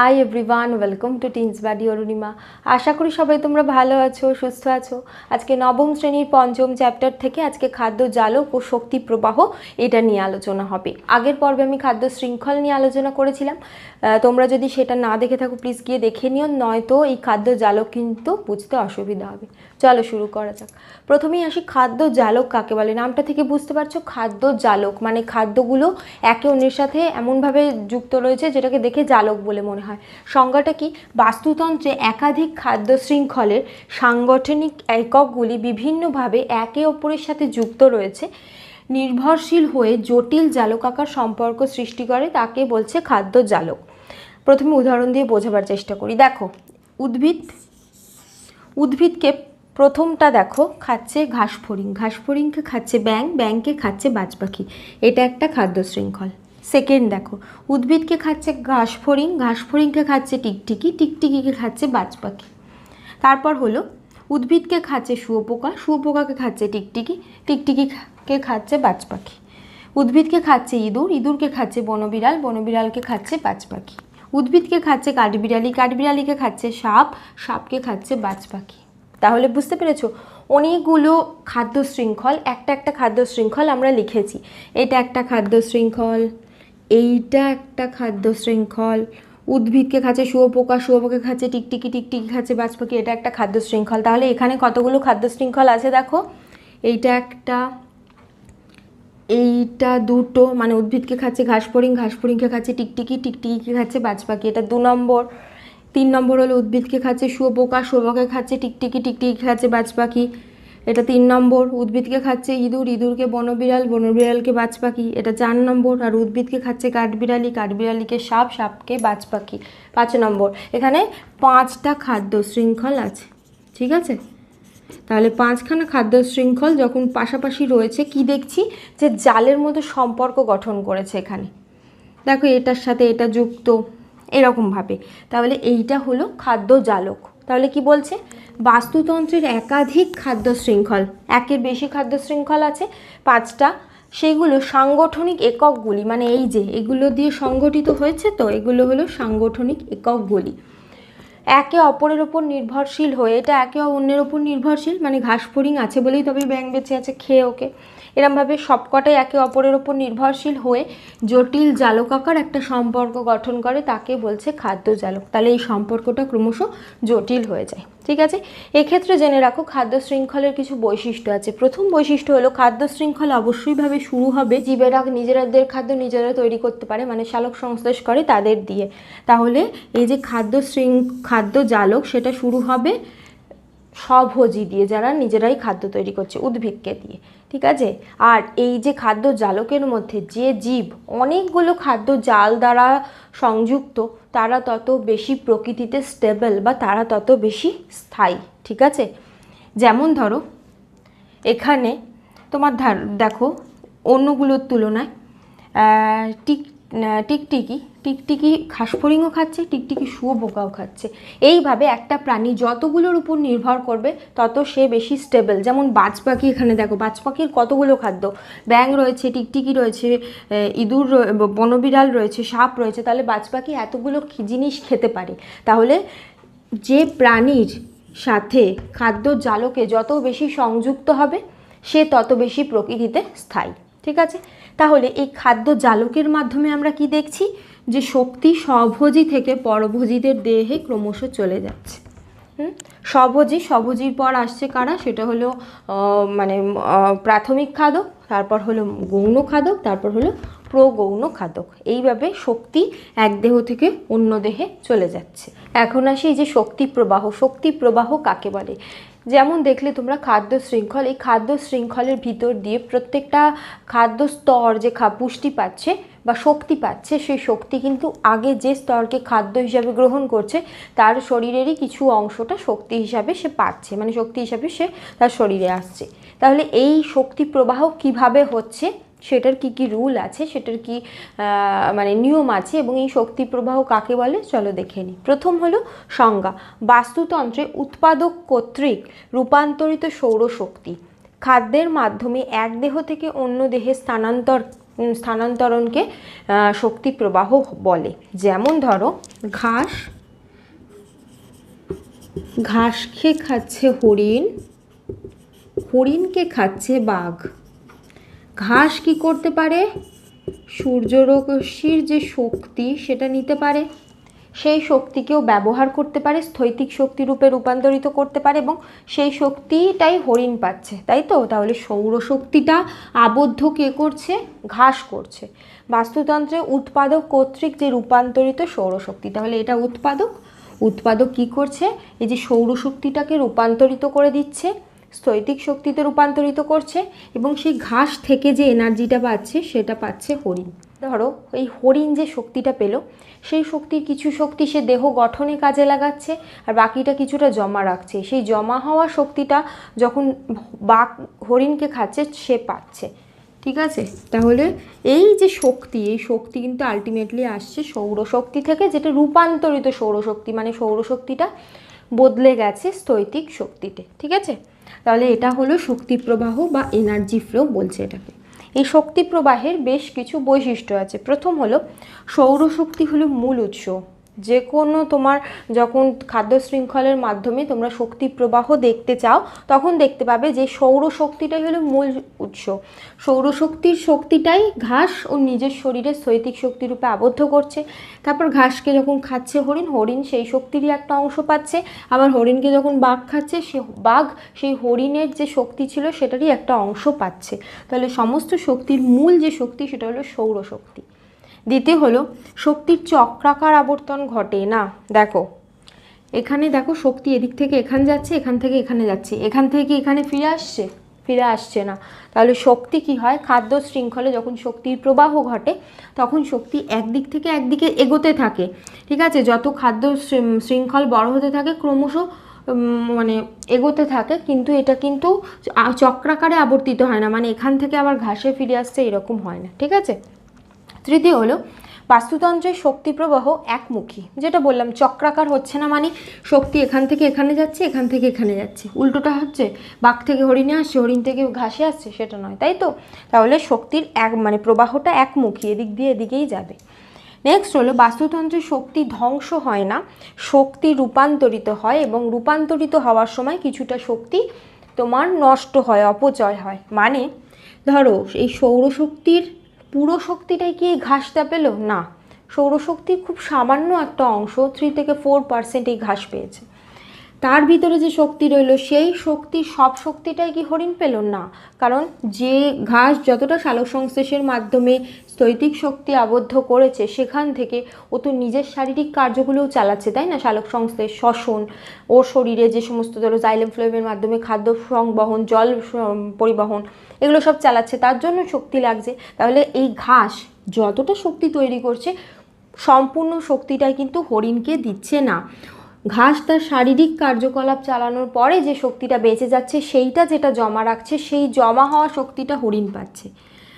Hi everyone welcome to teens buddy Arunima আশা করি সবাই তোমরা ভালো আছো, সুস্থ আছো। আজকে নবম শ্রেণির পঞ্চম চ্যাপ্টার থেকে আজকে খাদ্য জালক ও শক্তি প্রবাহ এটা নিয়ে আলোচনা হবে। আগের পর্বে আমি খাদ্য শৃঙ্খল নিয়ে আলোচনা করেছিলাম। তোমরা যদি সেটা না দেখে থাকো প্লিজ গিয়ে দেখে নিও, নয়তো এই খাদ্য জালক কিন্তু বুঝতে অসুবিধা হবে। চলো শুরু করা যাক। প্রথমেই আসি খাদ্য জালক কাকে বলে? নামটা থেকে বুঝতে পারছ? খাদ্য জালক মানে খাদ্যগুলো একে অন্যের সাথে এমনভাবে যুক্ত রয়েছে যেটাকে দেখে জালক বলে মনে হয়। সংজ্ঞাটা কি? বাস্তুতন্ত্রে একাধিক খাদ্য শৃঙ্খলের সাংগঠনিক এককগুলি বিভিন্নভাবে একে অপরের সাথে যুক্ত রয়েছে। নির্ভরশীল হয়ে জটিল জালকাকার সম্পর্ক সৃষ্টি করে, তাকে বলছে খাদ্য জালক। প্রথমে উদাহরণ দিয়ে বোঝাবার চেষ্টা করি। দেখো, উদ্ভিদ, উদ্ভিদকে প্রথমটা দেখো, খাচ্ছে ঘাস ফড়িং ঘাস ফড়িংকে খাচ্ছে ব্যাং ব্যাংকে খাচ্ছে বাজ পাখি এটা একটা খাদ্য শৃঙ্খল। সেকেন্ড দেখো, উদ্ভিদকে খাচ্ছে ঘাস ফড়িং ঘাস ফড়িংকে খাচ্ছে টিকটিকি, টিকটিকিকে খাচ্ছে বাজ পাখি তারপর হলো, উদ্ভিদকে খাচ্ছে শুয়োপোকা, শুয়োপোকাকে খাচ্ছে টিকটিকি, টিকটিকিকে খাচ্ছে বাজ পাখি উদ্ভিদকে খাচ্ছে ইঁদুর, ইঁদুরকে খাচ্ছে বনবিড়াল, বনবিড়ালকে খাচ্ছে বাজ পাখি উদ্ভিদকে খাচ্ছে কাঠবিড়ালি, কাঠবিড়ালিকে খাচ্ছে সাপ, সাপকে খাচ্ছে বাজ পাখি তাহলে বুঝতে পেরেছ? অনেকগুলো খাদ্য শৃঙ্খল, একটা একটা খাদ্য শৃঙ্খল আমরা লিখেছি। এটা একটা খাদ্য শৃঙ্খল, এইটা একটা খাদ্য শৃঙ্খল, উদ্ভিদকে খাচ্ছে, শুয়োপোকা শুয়োপোকা খাচ্ছে, টিকটিকি টিকটিকি খাচ্ছে বাজ পাখি এটা একটা খাদ্য শৃঙ্খল। তাহলে এখানে কতগুলো খাদ্য শৃঙ্খল আছে দেখো? এইটা একটা, এইটা দুটো মানে উদ্ভিদকে খাচ্ছে ঘাস ফড়িং ঘাস ফড়িংকে খাচ্ছে টিকটিকি, টিকটিকিকে খাচ্ছে বাজ পাখি এটা দু নম্বর। তিন নম্বর হলো উদ্ভিদকে খাচ্ছে শুয়োপোকা শুয়োপোকা খাচ্ছে টিকটিকি টিকটিকি খাচ্ছে বাজ পাখি এটা তিন নম্বর, উদ্ভিদকে খাচ্ছে ইঁদুর, ইঁদুরকে বনবিড়াল, বনবিড়ালকে বাজ পাখি এটা চার নম্বর, আর উদ্ভিদকে খাচ্ছে কাঠবিড়ালি, কাঠবিড়ালিকে সাপ, সাপকে বাজ পাখি পাঁচ নম্বর, এখানে পাঁচটা খাদ্য শৃঙ্খল আছে, ঠিক আছে? তাহলে পাঁচখানা খাদ্য শৃঙ্খল যখন পাশাপাশি রয়েছে, কি দেখছি? যে জালের মতো সম্পর্ক গঠন করেছে এখানে। দেখো এটার সাথে এটা যুক্ত। এরকমভাবে। তাহলে এইটা হলো খাদ্য জালক তাহলে কি বলছে? বাস্তুতন্ত্রের একাধিক খাদ্য শৃঙ্খল একের বেশি খাদ্য শৃঙ্খল আছে, পাঁচটা। সেগুলো সাংগঠনিক এককগুলি মানে এই যে এগুলো দিয়ে সংগঠিত হয়েছে তো, এগুলো হলো সাংগঠনিক এককগুলি। একে অপরের ওপর নির্ভরশীল হয়ে, এটা একে অন্যের ওপর নির্ভরশীল মানে ঘাস ফড়িং আছে বলেই তবে ব্যাং বেঁচে আছে, খেয়ে ওকে। এরমভাবে সবকটাই একে অপরের ওপর নির্ভরশীল হয়ে জটিল জালকাকার একটা সম্পর্ক গঠন করে, তাকে বলছে খাদ্য জালক। তাহলে এই সম্পর্কটা ক্রমশ জটিল হয়ে যায়, ঠিক আছে? এক্ষেত্রে জেনে রাখো, খাদ্য শৃঙ্খলের কিছু বৈশিষ্ট্য আছে। প্রথম বৈশিষ্ট্য হলো, খাদ্য শৃঙ্খল অবশ্যইভাবে শুরু হবে জীবেরা নিজেরাদের খাদ্য নিজেরা তৈরি করতে পারে মানে শালক সংশ্লেষ করে তাদের দিয়ে। তাহলে এই যে খাদ্য শৃঙ্খ খাদ্য জালক, সেটা শুরু হবে স্বভোজী দিয়ে যারা নিজেরাই খাদ্য তৈরি করছে, উদ্ভিদকে দিয়ে, ঠিক আছে? আর এই যে খাদ্য জালকের মধ্যে যে জীব অনেকগুলো খাদ্য জাল দ্বারা সংযুক্ত, তারা তত বেশি প্রকৃতিতে স্টেবল বা তারা তত বেশি স্থায়ী, ঠিক আছে? যেমন ধরো, এখানে তোমার ধার- দেখো, অন্যগুলোর তুলনায় টিক টিকটিকি টিকটিকি ঘাসফড়িংও খাচ্ছে, টিকটিকি শুয়োপোকাও খাচ্ছে। এইভাবে একটা প্রাণী যতগুলোর উপর নির্ভর করবে, তত সে বেশি স্টেবল যেমন বাজ পাখি এখানে দেখো বাজ পাখির কতগুলো খাদ্য? ব্যাং রয়েছে, টিকটিকি রয়েছে ইঁদুর বনবিড়াল রয়েছে, সাপ রয়েছে, তাহলে বাজ পাখি এতগুলো জিনিস খেতে পারে। তাহলে যে প্রাণীর সাথে খাদ্য জালকে যত বেশি সংযুক্ত হবে, সে তত বেশি প্রকৃতিতে স্থায়ী। ঠিক আছে? তাহলে এই খাদ্য জালকের মাধ্যমে আমরা কি দেখছি? যে শক্তি স্বভোজী থেকে পরভোজীদের দেহে ক্রমশ চলে যাচ্ছে? স্বভোজী, স্বভোজীর পর আসছে কারা? সেটা হলো মানে প্রাথমিক খাদক, তারপর হলো গৌণ খাদক, তারপর হলো প্রগৌণ খাদক। এইভাবে শক্তি এক দেহ থেকে অন্য দেহে চলে যাচ্ছে। এখন আসি এই যে শক্তি প্রবাহ। শক্তি প্রবাহ কাকে বলে? যেমন দেখলে তোমরা খাদ্য শৃঙ্খল, এই খাদ্য শৃঙ্খলের ভিতর দিয়ে প্রত্যেকটা খাদ্য স্তর যে খা, পুষ্টি পাচ্ছে বা শক্তি পাচ্ছে, সেই শক্তি কিন্তু আগে যে স্তরকে খাদ্য হিসাবে গ্রহণ করছে, তার শরীরেরই কিছু অংশটা শক্তি হিসাবে সে পাচ্ছে মানে শক্তি হিসাবে সে তার শরীরে আসছে। তাহলে এই শক্তি প্রবাহ কীভাবে হচ্ছে, সেটার কি কি রুল আছে, সেটার কি মানে নিয়ম আছে, এবং এই শক্তি প্রবাহ কাকে বলে, চলো দেখে নিই। প্রথম হলো সংজ্ঞা। বাস্তুতন্ত্রে উৎপাদক কর্তৃক রূপান্তরিত সৌরশক্তি। খাদ্যের মাধ্যমে এক দেহ থেকে অন্য দেহে স্থানান্তর স্থানান্তরণকে শক্তি প্রবাহ বলে। যেমন ধরো, ঘাস ঘাস খেয়ে খাচ্ছে হরিণ, হরিণকে খাচ্ছে বাঘ। ঘাস কি করতে পারে? সূর্যরশ্মির যে শক্তি, সেটা নিতে পারে। সেই শক্তিকেও ব্যবহার করতে পারে স্থৈতিক শক্তি রূপে রূপান্তরিত করতে পারে এবং সেই শক্তিটাই হরিণ পাচ্ছে, তাই তো? তাহলে সৌরশক্তিটা আবদ্ধ কে করছে? ঘাস করছে। বাস্তুতন্ত্রে উৎপাদক কর্তৃক যে রূপান্তরিত সৌরশক্তি তাহলে এটা উৎপাদক? উৎপাদক কি করছে? এই যে সৌরশক্তিটাকে রূপান্তরিত করে দিচ্ছে স্থৈতিক শক্তিতে রূপান্তরিত করছে এবং সেই ঘাস থেকে যে এনার্জিটা পাচ্ছে, সেটা পাচ্ছে হরিণ। ধরো, এই হরিণ যে শক্তিটা পেল, সেই শক্তির কিছু শক্তি সে দেহ গঠনে কাজে লাগাচ্ছে, আর বাকিটা কিছুটা জমা রাখছে। সেই জমা হওয়া শক্তিটা যখন বাঘ হরিণকে খাচ্ছে, সে পাচ্ছে। ঠিক আছে? তাহলে এই যে শক্তি, এই শক্তি কিন্তু আলটিমেটলি আসছে সৌরশক্তি থেকে, যেটা রূপান্তরিত সৌরশক্তি মানে সৌরশক্তিটা বদলে গেছে স্থৈতিক শক্তিতে। ঠিক আছে? তাহলে এটা হলো শক্তি প্রবাহ বা এনার্জি ফ্লো বলছে এটাকে। এই শক্তি প্রবাহের বেশ কিছু বৈশিষ্ট্য আছে। প্রথম হলো সৌরশক্তি হলো মূল উৎস। যে কোনো তোমার যখন খাদ্য শৃঙ্খলের মাধ্যমে তোমরা শক্তি প্রবাহ দেখতে চাও, তখন দেখতে পাবে যে সৌরশক্তিটাই হলো মূল উৎস। সৌরশক্তির শক্তিটাই ঘাস ও নিজের শরীরে স্থৈতিক শক্তিরূপে আবদ্ধ করছে। তারপর ঘাসকে যখন খাচ্ছে হরিণ হরিণ সেই শক্তিরই একটা অংশ পাচ্ছে। আবার হরিণকে যখন বাঘ খাচ্ছে, সে বাঘ সেই হরিণের যে শক্তি ছিল সেটারই একটা অংশ পাচ্ছে। তাহলে সমস্ত শক্তির মূল যে শক্তি, সেটা হলো সৌরশক্তি। দ্বিতীয় হলো, শক্তির চক্রাকার আবর্তন ঘটে না। দেখো, এখানে দেখো শক্তি এদিক থেকে এখানে যাচ্ছে, এখান থেকে এখানে যাচ্ছে, এখান থেকে এখানে ফিরে আসছে ফিরে আসছে না। তাহলে শক্তি কি হয়? খাদ্য শৃঙ্খলে যখন শক্তির প্রবাহ ঘটে, তখন শক্তি একদিক থেকে একদিকে এগোতে থাকে, ঠিক আছে? যত খাদ্য শৃঙ্খল বড় হতে থাকে, ক্রমশ মানে এগোতে থাকে, কিন্তু এটা কিন্তু চক্রাকারে আবর্তিত হয় না। মানে এখান থেকে আবার ঘাসে ফিরে আসছে, এরকম হয় না, ঠিক আছে? তৃতীয় হলো, বাস্তুতন্ত্রের শক্তি প্রবাহ একমুখী, যেটা বললাম চক্রাকার হচ্ছে না মানে শক্তি এখান থেকে এখানে যাচ্ছে, এখান থেকে এখানে যাচ্ছে। উল্টোটা হচ্ছে বাঘ থেকে হরিণে আসছে, হরিণ থেকে ঘাসে আসছে, সেটা নয়, তাই তো? তাহলে শক্তির এক মানে প্রবাহটা একমুখী, এদিক দিয়ে এদিকেই যাবে। নেক্সট হলো, বাস্তুতন্ত্রের শক্তি ধ্বংস হয় না, শক্তি রূপান্তরিত হয় এবং রূপান্তরিত হওয়ার সময় কিছুটা শক্তি তোমার নষ্ট হয়, অপচয় হয়। মানে ধরো, এই সৌরশক্তির পুরো শক্তিটাই কি ঘাসটা পেল না। সৌরশক্তির খুব সামান্য একটা অংশ থ্রি থেকে ফোর পার্সেন্ট এই ঘাস পেয়েছে। তার ভিতরে যে শক্তি রইল, সেই শক্তি, সব শক্তিটাই কি হরিণ পেল? না। কারণ যে ঘাস যতটা সালোক সংশ্লেষের মাধ্যমে স্থৈতিক শক্তি আবদ্ধ করেছে, সেখান থেকে ও তো নিজের শারীরিক কার্যগুলোও চালাচ্ছে, তাই না? সালোক সংশ্লেষ, শ্বসন, ওর শরীরে যে সমস্ত ধরো জাইলেম ফ্লোয়েমের মাধ্যমে খাদ্য সংবহন, জল পরিবহন এগুলো সব চালাচ্ছে, তার জন্য শক্তি লাগছে। তাহলে এই ঘাস যতটা শক্তি তৈরি করছে, সম্পূর্ণ শক্তিটাই কিন্তু হরিণকে দিচ্ছে না। ঘাস তার শারীরিক কার্যকলাপ চালানোর পরে যে শক্তিটা বেঁচে যাচ্ছে, সেইটা যেটা জমা রাখছে, সেই জমা হওয়া শক্তিটা হরিণ পাচ্ছে।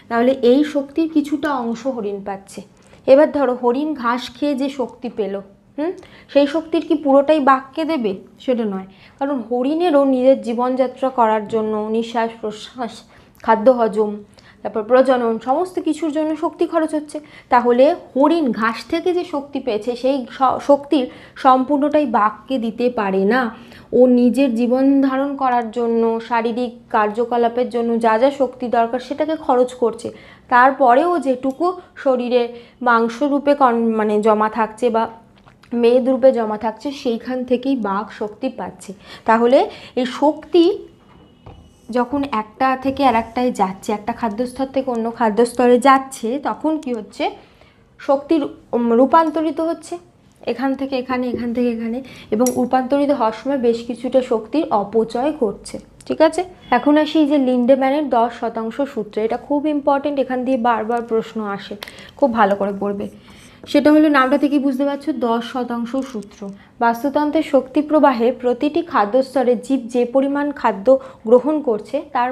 তাহলে এই শক্তির কিছুটা অংশ হরিণ পাচ্ছে। এবার ধরো, হরিণ ঘাস খেয়ে যে শক্তি পেল, হুম? সেই শক্তির কি পুরোটাই বাক্যে দেবে? সেটা নয়। কারণ হরিণেরও নিজের জীবনযাত্রা করার জন্য নিঃশ্বাস প্রশ্বাস খাদ্য হজম, তারপর প্রজনন, সমস্ত কিছুর জন্য শক্তি খরচ হচ্ছে। তাহলে হরিণ ঘাস থেকে যে শক্তি পেয়েছে, সেই শক্তির সম্পূর্ণটাই বাঘকে দিতে পারে না। ও নিজের জীবন ধারণ করার জন্য, শারীরিক কার্যকলাপের জন্য যা যা শক্তি দরকার সেটাকে খরচ করছে। তারপরেও যেটুকু শরীরে মাংস রূপে কন- মানে জমা থাকছে বা মেদ রূপে জমা থাকছে, সেইখান থেকেই বাঘ শক্তি পাচ্ছে। তাহলে এই শক্তি যখন একটা থেকে আর একটায় যাচ্ছে, একটা খাদ্যস্তর থেকে অন্য খাদ্যস্তরে যাচ্ছে, তখন কি হচ্ছে? শক্তির রূপান্তরিত হচ্ছে। এখান থেকে এখানে, এখান থেকে এখানে এবং রূপান্তরিত হওয়ার সময় বেশ কিছুটা শক্তির অপচয় ঘটছে। ঠিক আছে? এখন আসি যে লিন্ডেম্যানের দশ শতাংশ সূত্র। এটা খুব ইম্পর্টেন্ট এখান দিয়ে বারবার প্রশ্ন আসে। খুব ভালো করে পড়বে। সেটা হলো নামটা থেকেই বুঝতে পারছ, দশ শতাংশ সূত্র। বাস্তুতন্ত্রের শক্তি প্রবাহে প্রতিটি খাদ্যস্তরে জীব যে পরিমাণ খাদ্য গ্রহণ করছে, তার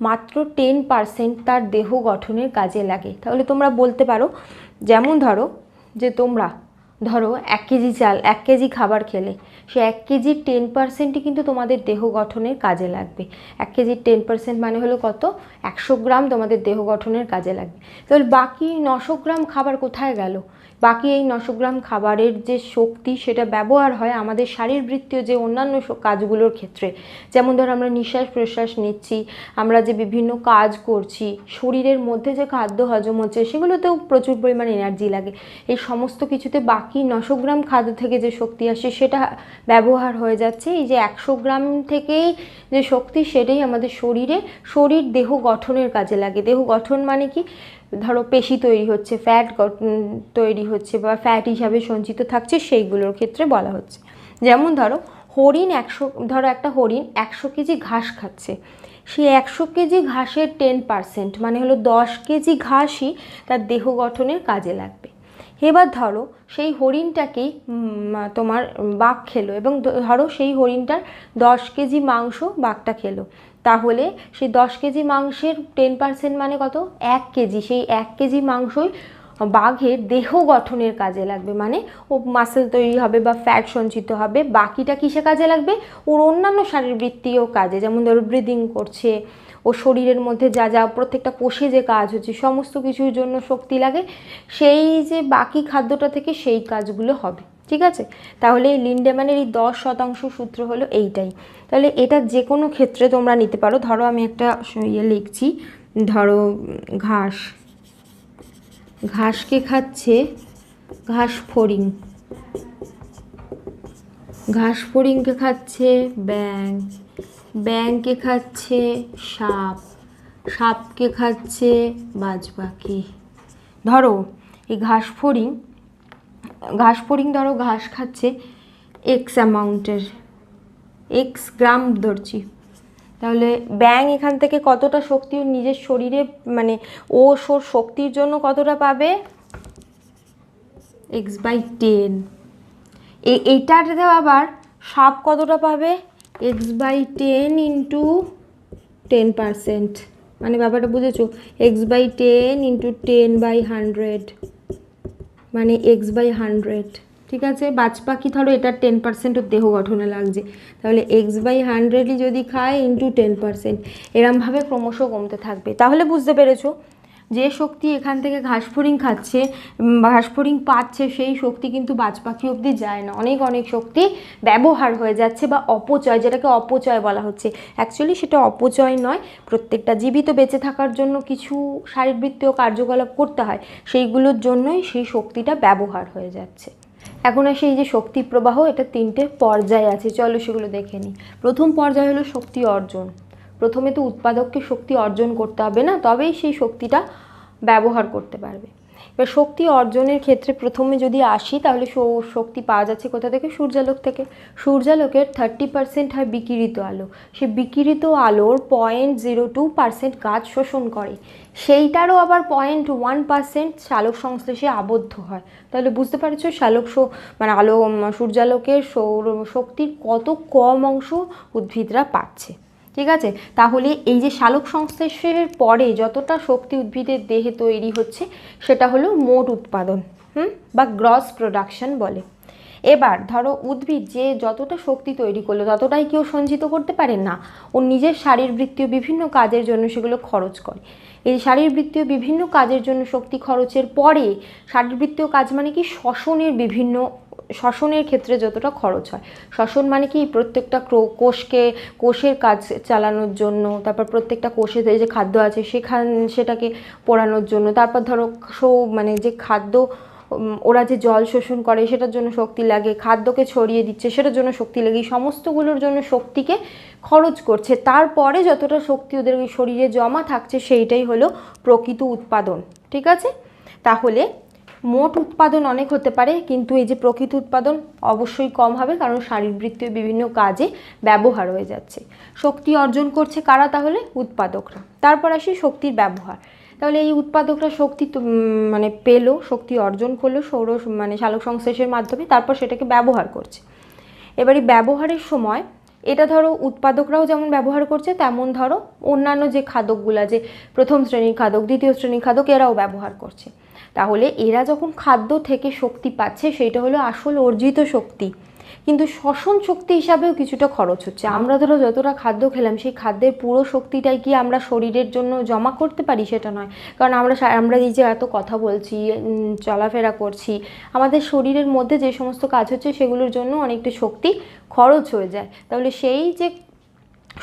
মাত্র টেন পার্সেন্ট তার দেহ গঠনের কাজে লাগে। তাহলে তোমরা বলতে পারো, যেমন ধরো যে তোমরা, ধরো এক কেজি চাল, এক কেজি খাবার খেলে, সে এক কেজির টেন পার্সেন্টই কিন্তু তোমাদের দেহ গঠনের কাজে লাগবে। এক কেজির টেন পার্সেন্ট মানে হলো কত? একশো গ্রাম তোমাদের দেহ গঠনের কাজে লাগবে। তাহলে বাকি নশো গ্রাম খাবার কোথায় গেল? বাকি এই নশো গ্রাম খাবারের যে শক্তি সেটা ব্যবহার হয় আমাদের শারীরবৃত্তীয় যে অন্যান্য কাজগুলোর ক্ষেত্রে। যেমন ধর আমরা নিঃশ্বাস প্রশ্বাস নিচ্ছি, আমরা যে বিভিন্ন কাজ করছি, শরীরের মধ্যে যে খাদ্য হজম হচ্ছে সেগুলোতেও প্রচুর পরিমাণ এনার্জি লাগে। এই সমস্ত কিছুতে বাকি নশো গ্রাম খাদ্য থেকে যে শক্তি আসে সেটা ব্যবহার হয়ে যাচ্ছে। এই যে একশো গ্রাম থেকেই যে শক্তি সেটাই আমাদের শরীরে, শরীর দেহ গঠনের কাজে লাগে। দেহ গঠন মানে কি? ধরো পেশি তৈরি হচ্ছে ফ্যাট তৈরি হচ্ছে বা ফ্যাট হিসাবে সঞ্চিত থাকছে, সেইগুলোর ক্ষেত্রে বলা হচ্ছে। যেমন ধরো, হরিণ একশো ধরো একটা হরিণ একশো কেজি ঘাস খাচ্ছে। সেই একশো কেজি ঘাসের টেন পার্সেন্ট মানে হলো দশ কেজি ঘাসই তার দেহ গঠনের কাজে লাগবে। এবার ধরো, সেই হরিণটাকেই তোমার বাঘ খেলো এবং ধরো সেই হরিণটার দশ কেজি মাংস বাঘটা খেলো। তাহলে সেই দশ কেজি মাংসের টেন পার্সেন্ট মানে কত? এক কেজি। সেই এক কেজি মাংসই বাঘের দেহ গঠনের কাজে লাগবে। মানে ও মাসেল তৈরি হবে বা ফ্যাট সঞ্চিত হবে। বাকিটা কিসে কাজে লাগবে? ওর অন্যান্য শারীরবৃত্তীয় কাজে। যেমন ধরো ব্রিদিং করছে, ও শরীরের মধ্যে যা যা প্রত্যেকটা কোষে যে কাজ হচ্ছে, সমস্ত কিছুর জন্য শক্তি লাগে। সেই যে বাকি খাদ্যটা থেকে সেই কাজগুলো হবে। ঠিক আছে? তাহলে এই লিন্ডেম্যানের এই দশ শতাংশ সূত্র হলো এইটাই। তাহলে এটা যে কোনো ক্ষেত্রে তোমরা নিতে পারো। ধরো আমি একটা ইয়ে লিখছি। ধরো, ঘাস। ঘাসকে খাচ্ছে ঘাস ফড়িং। ঘাস ফড়িংকে খাচ্ছে ব্যাং ব্যাংকে খাচ্ছে সাপ। সাপকে খাচ্ছে বাজপাখি। ধরো, এই ঘাস ফড়িং ঘাস ফড়িং ধরো, ঘাস খাচ্ছে এক্স অ্যামাউন্টের এক্স গ্রাম ধরছি। তাহলে ব্যাং এখান থেকে কতটা শক্তি ওর নিজের শরীরে মানে ও ওর শক্তির জন্য কতটা পাবে? এক্স বাই টেন এইটাতে আবার সাপ কতটা পাবে? X by ten into ten percent মানে ব্যাপারটা বুঝেছ? X by ten into ten by hundred মানে এক্স বাই হান্ড্রেড ঠিক আছে? বাজ পাখি ধরো এটার টেন পার্সেন্ট দেহ গঠনে লাগছে। তাহলে এক্স বাই হান্ড্রেডই যদি খায় ইন্টু টেন পার্সেন্ট এরমভাবে ক্রমশ কমতে থাকবে। তাহলে বুঝতে পেরেছ যে শক্তি এখান থেকে ঘাস ফড়িং খাচ্ছে উম, ঘাস ফড়িং পাচ্ছে সেই শক্তি কিন্তু বাজ পাখি অবধি যায় না। অনেক অনেক শক্তি ব্যবহার হয়ে যাচ্ছে বা অপচয় যেটাকে অপচয় বলা হচ্ছে। অ্যাকচুয়ালি সেটা অপচয় নয়। প্রত্যেকটা জীবিত বেঁচে থাকার জন্য কিছু শারীরবৃত্তীয় কার্যকলাপ করতে হয়। সেইগুলোর জন্যই সেই শক্তিটা ব্যবহার হয়ে যাচ্ছে। এখন আসে এই যে শক্তি প্রবাহ এটা তিনটে পর্যায় আছে। চলো সেগুলো দেখে নিই। প্রথম পর্যায় হলো শক্তি অর্জন। প্রথমে তো উৎপাদককে শক্তি অর্জন করতে হবে না, তবেই সেই শক্তিটা ব্যবহার করতে পারবে। এবার শক্তি অর্জনের ক্ষেত্রে প্রথমে যদি আসি, তাহলে শক্তি পাওয়া যাচ্ছে কোথা থেকে? সূর্যালোক থেকে। সূর্যালোকের থার্টি পার্সেন্ট হয় বিকিরিত আলো। সে বিকিরিত আলোর পয়েন্ট জিরো টু পার্সেন্ট কাজ শোষণ করে। সেইটারও আবার পয়েন্ট ওয়ান পার্সেন্ট শালক সংশ্লেষে আবদ্ধ হয়। তাহলে বুঝতে পারছ, শালক মানে আলো সূর্যালোকের সৌর, শক্তির কত কম অংশ উদ্ভিদরা পাচ্ছে। ঠিক আছে? তাহলে এই যে শালক সংশ্লেষের পরে যতটা শক্তি উদ্ভিদের দেহে তৈরি হচ্ছে, সেটা হলো মোট উৎপাদন, হুম? বা গ্রস প্রোডাকশন বলে। এবার ধরো উদ্ভিদ যে যতটা শক্তি তৈরি করল, ততটাই কেউ সঞ্চিত করতে পারে না। ও নিজের শারীরবৃত্তীয় বিভিন্ন কাজের জন্য সেগুলো খরচ করে। এই শারীরবৃত্তীয় বিভিন্ন কাজের জন্য শক্তি খরচের পরে শারীরবৃত্তীয় কাজ মানে কি? শ্বসনের বিভিন্ন শ্বসনের ক্ষেত্রে যতটা খরচ হয়। শ্বসন মানে কি? প্রত্যেকটা কোষকে, কোষের কাজ চালানোর জন্য, তারপর প্রত্যেকটা কোষে যে খাদ্য আছে, সেখান, সেটাকে পোড়ানোর জন্য, তারপর ধরো সৌ- মানে যে খাদ্য ওরা যে জল শোষণ করে, সেটার জন্য শক্তি লাগে, খাদ্যকে ছড়িয়ে দিচ্ছে, সেটার জন্য শক্তি লাগে, এই সমস্তগুলোর জন্য শক্তিকে খরচ করছে। তারপরে যতটা শক্তি ওদের ওই শরীরে জমা থাকছে, সেইটাই হলো প্রকৃত উৎপাদন। ঠিক আছে? তাহলে মোট উৎপাদন অনেক হতে পারে, কিন্তু এই যে প্রকৃত উৎপাদন অবশ্যই কম হবে, কারণ শারীরবৃত্তীয় বিভিন্ন কাজে ব্যবহার হয়ে যাচ্ছে। শক্তি অর্জন করছে কারা তাহলে? উৎপাদকরা। তারপর আসি শক্তির ব্যবহার। তাহলে এই উৎপাদকরা শক্তি মানে পেল, শক্তি অর্জন করল, সৌর মানে শালক সংশ্লেষের মাধ্যমে, তারপর সেটাকে ব্যবহার করছে। এবারে ব্যবহারের সময়, এটা ধরো উৎপাদকরাও যেমন ব্যবহার করছে, তেমন ধরো অন্যান্য যে খাদকগুলা, যে প্রথম শ্রেণির খাদক, দ্বিতীয় শ্রেণির খাদক, এরাও ব্যবহার করছে। তাহলে এরা যখন খাদ্য থেকে শক্তি পাচ্ছে সেটা হলো আসল অর্জিত শক্তি। কিন্তু শ্বসন শক্তি হিসাবেও কিছুটা খরচ হচ্ছে। আমরা ধরো যতটা খাদ্য খেলাম, সেই খাদ্যের পুরো শক্তিটাই কি আমরা শরীরের জন্য জমা করতে পারি? সেটা নয়। কারণ আমরা আমরা এই যে এত কথা বলছি চলাফেরা করছি, আমাদের শরীরের মধ্যে যে সমস্ত কাজ হচ্ছে, সেগুলোর জন্য অনেকটা শক্তি খরচ হয়ে যায়। তাহলে সেই যে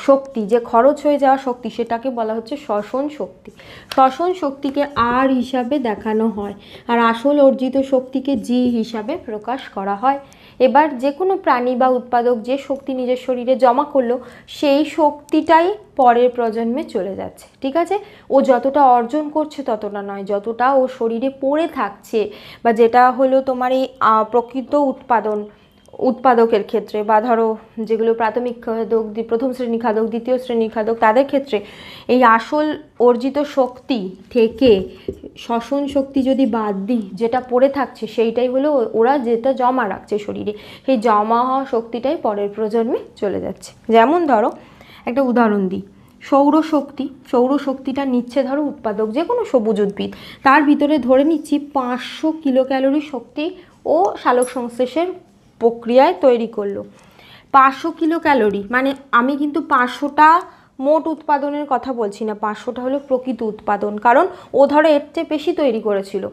শক্তি, যে খরচ হয়ে যাওয়া শক্তি, সেটাকে বলা হচ্ছে শ্বসন শক্তি। শ্বসন শক্তিকে আর হিসাবে দেখানো হয় আর আসল অর্জিত শক্তিকে জি হিসাবে প্রকাশ করা হয়। এবার যে কোনো প্রাণী বা উৎপাদক যে শক্তি নিজের শরীরে জমা করল, সেই শক্তিটাই পরের প্রজন্মে চলে যাচ্ছে, ঠিক আছে? ও যতটা অর্জন করছে ততটা নয়, যতটা ও শরীরে পড়ে থাকছে বা যেটা হলো তোমার এই প্রকৃত উৎপাদন উৎপাদকের ক্ষেত্রে বা ধরো যেগুলো প্রাথমিক খাদক প্রথম শ্রেণি খাদক, দ্বিতীয় শ্রেণি খাদক, তাদের ক্ষেত্রে এই আসল অর্জিত শক্তি থেকে শ্বসন শক্তি যদি বাদ দিই, যেটা পড়ে থাকছে সেইটাই হলো ওরা যেটা জমা রাখছে শরীরে, সেই জমা হওয়া শক্তিটাই পরের প্রজন্মে চলে যাচ্ছে। যেমন ধরো একটা উদাহরণ দিই সৌরশক্তি সৌরশক্তিটা নিচ্ছে ধরো উৎপাদক যে কোনো সবুজ উদ্ভিদ, তার ভিতরে ধরে নিচ্ছি পাঁচশো কিলো ক্যালোরি শক্তি ও সালোক সংশ্লেষের প্রক্রিয়ায় তৈরি করল। পাঁচশো কিলো ক্যালোরি মানে আমি কিন্তু পাঁচশোটা মোট উৎপাদনের কথা বলছি না, পাঁচশোটা হলো প্রকৃত উৎপাদন। কারণ ও ধরো এর চেয়ে বেশি তৈরি করেছিল।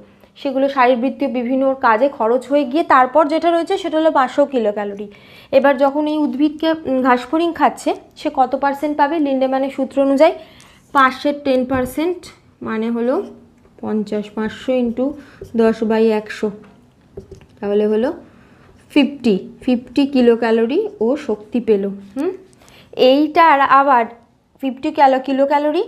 সেগুলো শারীরবৃত্তীয় বিভিন্ন কাজে খরচ হয়ে গিয়ে তারপর যেটা রয়েছে সেটা হলো পাঁচশো কিলো ক্যালোরি এবার যখন এই উদ্ভিদকে ঘাসফড়িং খাচ্ছে, সে কত পার্সেন্ট পাবে লিন্ডেম্যানের সূত্র অনুযায়ী? পাঁচশের টেন পার্সেন্ট মানে হলো পঞ্চাশ, পাঁচশো ইন্টু দশ বাই একশো। তাহলে হলো ফিফটি ফিফটি কিলো ক্যালোরি ও শক্তি পেল, হুম? এইটার আবার ফিফটি ক্যালো কিলো ক্যালোরি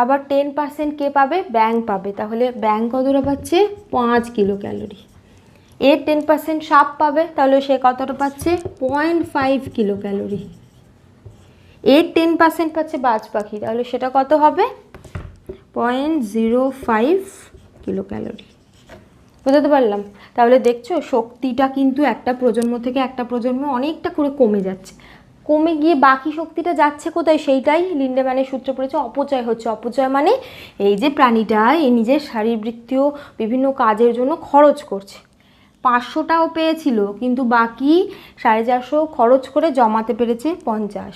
আবার টেন পার্সেন্ট কে পাবে? ব্যাং পাবে। তাহলে ব্যাং কতটা পাচ্ছে? পাঁচ কিলো ক্যালোরি এর টেন পার্সেন্ট সাপ পাবে, তাহলে সে কতটা পাচ্ছে? পয়েন্ট ফাইভ কিলো ক্যালোরি এর টেন পার্সেন্ট পাচ্ছে বাজ পাখি, তাহলে সেটা কত হবে? Point zero five kilo calorie বুঝতে পারলাম। তাহলে দেখছ, শক্তিটা কিন্তু একটা প্রজন্ম থেকে একটা প্রজন্ম অনেকটা করে কমে যাচ্ছে। কমে গিয়ে বাকি শক্তিটা যাচ্ছে কোথায়? সেইটাই লিন্ডেম্যানের সূত্র পড়েছে, অপচয় হচ্ছে। অপচয় মানে এই যে প্রাণীটা, এই নিজের শারীরবৃত্তীয় বিভিন্ন কাজের জন্য খরচ করছে। পাঁচশোটাও পেয়েছিল, কিন্তু বাকি সাড়ে চারশো খরচ করে জমাতে পেরেছে পঞ্চাশ।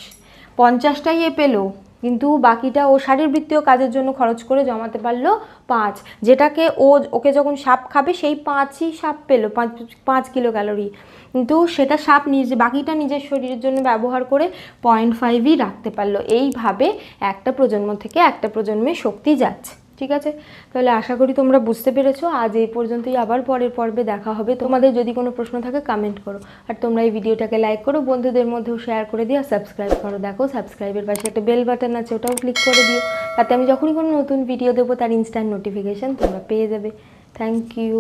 পঞ্চাশটাই এ পেল। কিন্তু বাকিটা ও শারীরবৃত্তীয় কাজের জন্য খরচ করে জমাতে পারল পাঁচ। যেটাকে ও ওকে যখন সাপ খাবে, সেই পাঁচই সাপ পেল, পাঁচ পাঁচ কিলো ক্যালোরি কিন্তু সেটা সাপ নিজে, বাকিটা নিজের শরীরের জন্য ব্যবহার করে পয়েন্ট ফাইভই রাখতে পারল। এইভাবে একটা প্রজন্ম থেকে একটা প্রজন্মে শক্তি যাচ্ছে। ঠিক আছে? তাহলে আশা করি তোমরা বুঝতে পেরেছ। আজ এই পর্যন্তই। আবার পরের পর্বে দেখা হবে। তোমাদের যদি কোনো প্রশ্ন থাকে কমেন্ট করো। আর তোমরা এই ভিডিওটাকে লাইক করো। বন্ধুদের মধ্যেও শেয়ার করে দিও। আর সাবস্ক্রাইব করো। দেখো সাবস্ক্রাইবের পাশে একটা বেল বাটন আছে। ওটাও ক্লিক করে দিও। তাতে আমি যখনই কোনো নতুন ভিডিও দেবো, তার ইনস্ট্যান্ট নোটিফিকেশান তোমরা পেয়ে যাবে। Thank you